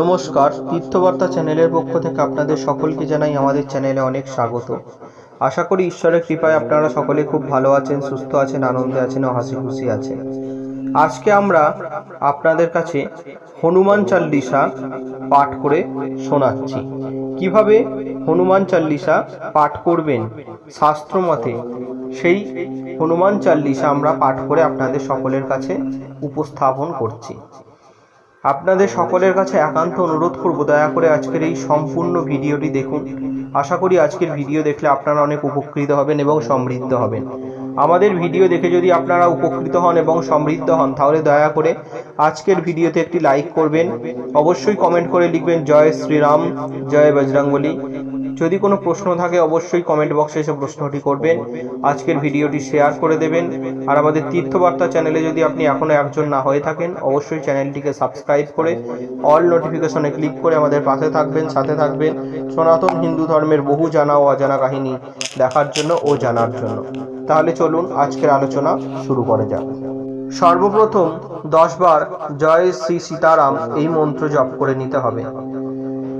নমস্কার, তীর্থবার্তা চ্যানেলের পক্ষ থেকে আপনাদের সকলকে জানাই আমাদের চ্যানেলে অনেক স্বাগত। আশা করি ঈশ্বরের কৃপায় আপনারা সকলে খুব ভালো আছেন, সুস্থ আছেন, আনন্দে আছেন ও হাসি খুশি আছেন। আজকে আমরা আপনাদের কাছে হনুমান চাল্লিশা পাঠ করে শোনাচ্ছি। কীভাবে হনুমান চাল্লিশা পাঠ করবেন শাস্ত্র মতে সেই হনুমান চাল্লিশা আমরা পাঠ করে আপনাদের সকলের কাছে উপস্থাপন করছি। আপনাদের সকলের কাছে একান্ত অনুরোধ করব, দয়া করে আজকের এই সম্পূর্ণ ভিডিওটি দেখুন। আশা করি আজকের ভিডিও দেখলে আপনারা অনেক উপকৃত হবেন এবং সমৃদ্ধ হবেন। আমাদের ভিডিও দেখে যদি আপনারা উপকৃত হন এবং সমৃদ্ধ হন, তাহলে দয়া করে আজকের ভিডিওতে একটি লাইক করবেন। অবশ্যই কমেন্ট করে লিখবেন, জয় শ্রীরাম, জয় বজরংবলী। যদি কোনো প্রশ্ন থাকে, অবশ্যই কমেন্ট বক্সে এসে প্রশ্নটি করবেন। আজকের ভিডিওটি শেয়ার করে দেবেন। আর আমাদের তীর্থবার্তা চ্যানেলে যদি আপনি এখনও একজন না হয়ে থাকেন, অবশ্যই চ্যানেলটিকে সাবস্ক্রাইব করে অল নোটিফিকেশনে ক্লিক করে আমাদের পাশে থাকবেন, সাথে থাকবেন। সনাতন হিন্দু ধর্মের বহু জানা ও অজানা কাহিনী দেখার জন্য ও জানার জন্য। তাহলে চলুন আজকের আলোচনা শুরু করা যাক। সর্বপ্রথম দশবার জয় শ্রী সীতারাম এই মন্ত্র জপ করে নিতে হবে।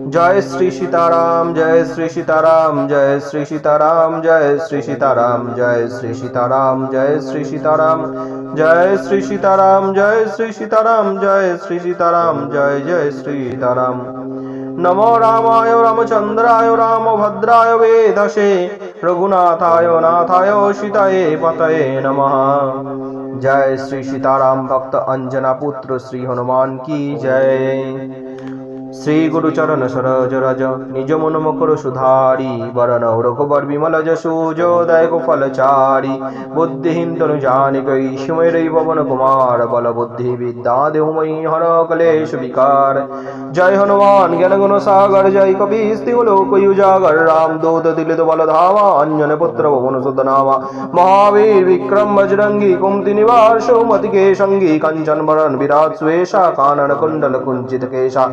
জয় শ্রী সীতারাম জয় শ্রী সীতারাম জয় শ্রী সীতারাম জয় শ্রী সীতারাম জয় শ্রী সীতারাম জয় শ্রী সীতারাম জয় শ্রী সীতারাম জয় শ্রী সীতারাম জয় শ্রী সীতারাম জয় জয় শ্রী সীতারাম নমো রামায় রামচন্দ্রায় রামভদ্রায় বেদশে রঘুনাথায় নাথায় সীতায়ে পতয়ে নমঃ জয় শ্রী সীতারাম ভক্ত অঞ্জনা পুত্র শ্রী হনুমান কি জয় শ্রী গুরুচরণ সরজ রজ নিজ মন মকর সুধারি বরণ রঘুবর বিমল যশোযোদয় গোপাল চারি বুদ্ধিহীন তনু জানিকৈ সুমেরৈ পবন কুমার বল বুদ্ধি বিদ্যা দেহময়ী হর কলেশ বিকার। জয় হনুমান জ্ঞান গুণ সাগর জয় কবি, স্ত্রীলোকজাগর, রাম দূত, দিলিত বল ধাওয়া অঞ্জন পুত্র ভুবন সুতনামা মহাবীর, বিক্রম, বজরঙ্গী কুমতি নিবার সৌমতি কে সঙ্গী কাঞ্চন বরণ বিরাট সুয়েশা কানন কুণ্ডল কুঞ্চিত কেশা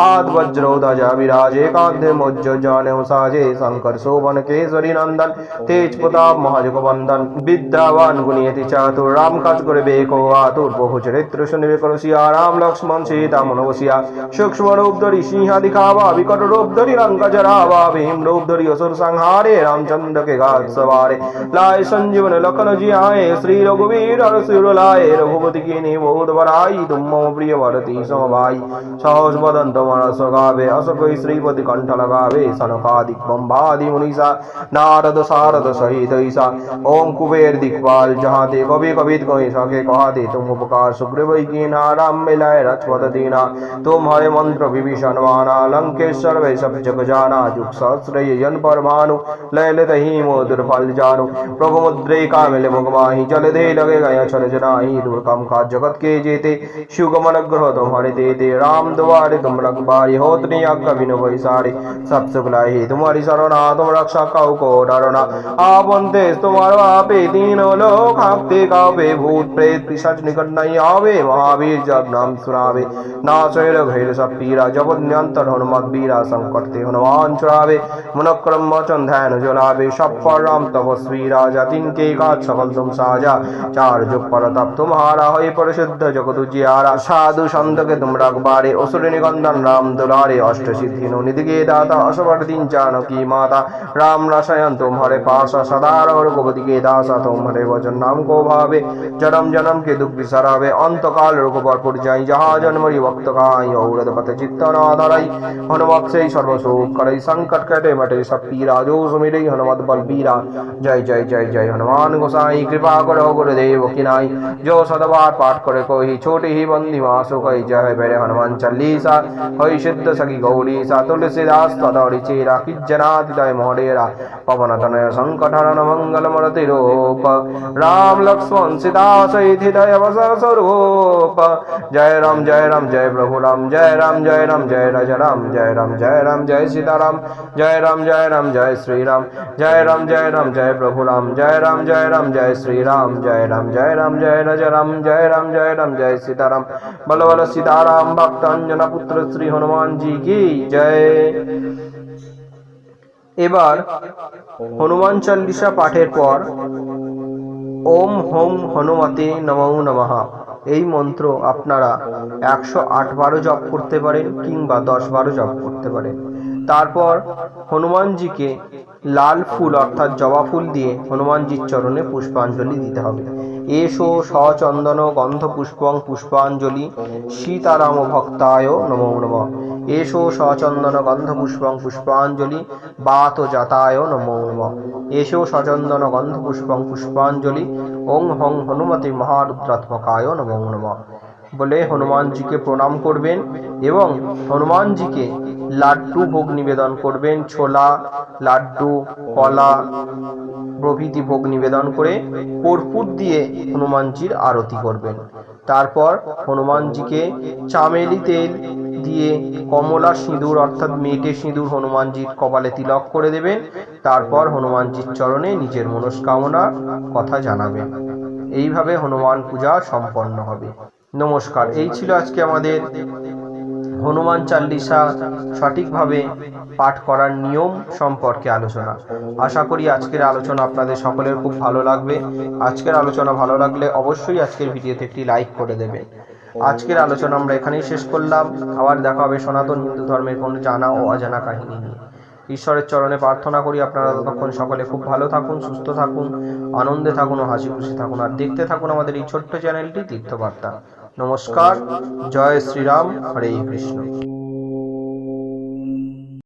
हाथ वज्र ध्वजा विराजे कांधे मुज्ज जाने साजे शंकर शोभन केसरी नंदन तेज प्रताप महाजुग वंदन विद्यावान गुणियति चातुर राम काज करे बेको आतुर बहु चरित्र सुनिवे करो सिया राम लक्ष्मण सीता मनोसिया सूक्ष्म रूप धरि सिंह दिखावा विकट रूप धरि लंका जरावा भीम रूप धरि असुर संहारे रामचंद्र के घाट सवारे लाए संजीवन लखन जी आए श्री रघुवीर हर सिर लाए रघुपति की निबोध बराई तुम मम प्रिय भरती समभाई सहस बदन तुम्हारा सगावे अस श्रीपति कंठ लगावे सनकादिक बम्बादि मुनीसा, नारद सारद सहित ईसा। ओम कुबेर दिखपाल जहाँ ते कवि कवित कोई सके कहते, तुम उपकार सुग्रीव की नाराम मिलाए रचपत दीना। तुम हरे मंत्र विभीषण माना लंकेश्वर वे सब जग जाना, जुग सहस्र जन पर भानु लय लत ही मोदुर फल जानु। प्रभु मुद्रे का मिले मुगमाही जल दे लगे गया छल जनाही, दुर्गम का जगत के जेते। सुगमन ग्रह तुम्हारे देते, राम द्वारे तुम की बारी होत नहीं आपका बिनो कोई सारी सब सुख लाही तुम्हारी सरोना तुम रक्षा काउ को डरोना आप अंतेश तुम्हारो आपे तीनों लोग हाफते कावे भूत प्रेत पिशाच निकट नहीं आवे महावीर जब नाम सुनावे नाश घैर सब पीरा जब निरंतर हनुमत बीरा संकट ते हनुमान छुड़ावे मुनक्रम वचन ध्यान जलावे सब पर राम तपस्वी राजा तिनके का सकल तुम साजा চার যোগ পরতাপ তোমারা হয়ে প্রসিদ্ধ জগত জিয়ারা সাধু সন্তকে তোমরা বারে অসুর নিগন্ধন রাম দুলারে অষ্ট সিদ্ধি নিধিকে দাতা অসবট দিন জানকী মাতা। রাম রসায়ন তোম হরে পাশা সদার রঘুপতিকে দাসা তোম হরে ভজন নাম কো ভাবে। জনম জনম কে দুঃখ বিসারাবে অন্তকাল রঘুপর পরিযায়ী, যাহা জন্মরি ভক্ত কাই ঔরদ পথে চিত্ত না ধরাই হনুমত সেই সর্বসুখ করাই, সংকট কেটে মটে সব পীরা যো সুমিরেই হনুমত বল বীরা জয় জয় জয় জয়, হনুমান গোসাই, কৃপা করো গুরুদেব কিনাই। जो सदवार पाठ करे कोई छोटी ही बंदी मासु कई जय बेरे हनुमान चालीसा अयिष्ठ सखी गौरी सातुलसीदास तदरिचे राखि जनादिदय मोडेरा पवन तनय संकटहरण मंगल मरति रूप राम लक्ष्मण सीदास इति दय वस स्वरूप जय राम जय राम जय प्रभु राम जय राम जय राम जय राज राम जय राम जय राम जय सीताराम जय राम जय राम जय श्री राम जय राम जय राम जय प्रभु राम जय राम जय राम जय श्री राम जय राम जय राम जय रज राम जय राम जय राम जय सीताराम बल बल सीताराम भक्त अंजन पुत्र श्री হনুমানজি কি জয়। এবার হনুমান চল্লিশা পাঠের পর ওম হোম হনুমতে নমঃ নমঃ। এই মন্ত্র আপনারা একশো আট বারো জপ করতে পারেন কিংবা দশ বারো জপ করতে পারেন। তারপর হনুমানজিকে লাল ফুল অর্থাৎ জবা ফুল দিয়ে হনুমানজির চরণে পুষ্পাঞ্জলি দিতে হবে। এসো সচন্দন গন্ধ পুষ্পং পুষ্পাঞ্জলি সীতারাম ভক্তায় নমো নম। এসো সচন্দন গন্ধ পুষ্পং পুষ্পাঞ্জলি বাত জাতায় নমো নম। এসো সচন্দন গন্ধ পুষ্পং পুষ্পাঞ্জলি ওং হং হনুমতে মহারুদ্রাত্মকায় নমো নম। বলে হনুমানজিকে প্রণাম করবেন এবং হনুমানজিকে লাড্ডু ভোগ নিবেদন করবেন, ছোলা, লাড্ডু, কলা প্রভৃতি ভোগ নিবেদন করে কর্পূর দিয়ে হনুমানজির আরতি করবেন। তারপর হনুমানজিকে চামেলি তেল দিয়ে কমলা সিঁদুর অর্থাৎ মেটে সিঁদুর হনুমানজির কপালে তিলক করে দেবেন। তারপর হনুমানজির চরণে নিজের মনস্কামনা কথা জানাবেন। এইভাবে হনুমান পূজা সম্পন্ন হবে। নমস্কার। এই ছিল আজকে আমাদের হনুমান চাল্লিশা সঠিকভাবে পাঠ করার নিয়ম সম্পর্কে আলোচনা। আশা করি আজকের আলোচনা আপনাদের সকলের খুব ভালো লাগবে। আজকের আলোচনা ভালো লাগলে অবশ্যই আজকের ভিডিওতে একটি লাইক করে দেবেন। আজকের আলোচনা আমরা এখানেই শেষ করলাম। আবার দেখা হবে সনাতন হিন্দু ধর্মের কোনো জানা ও অজানা কাহিনী নিয়ে। ঈশ্বরের চরণে প্রার্থনা করি আপনারা ততক্ষণ সকলে খুব ভালো থাকুন, সুস্থ থাকুন, আনন্দে থাকুন ও হাসি খুশি থাকুন। আর দেখতে থাকুন আমাদের এই ছোট্ট চ্যানেলটি তীর্থবার্তা। নমস্কার জয় শ্রীরাম হরে কৃষ্ণ।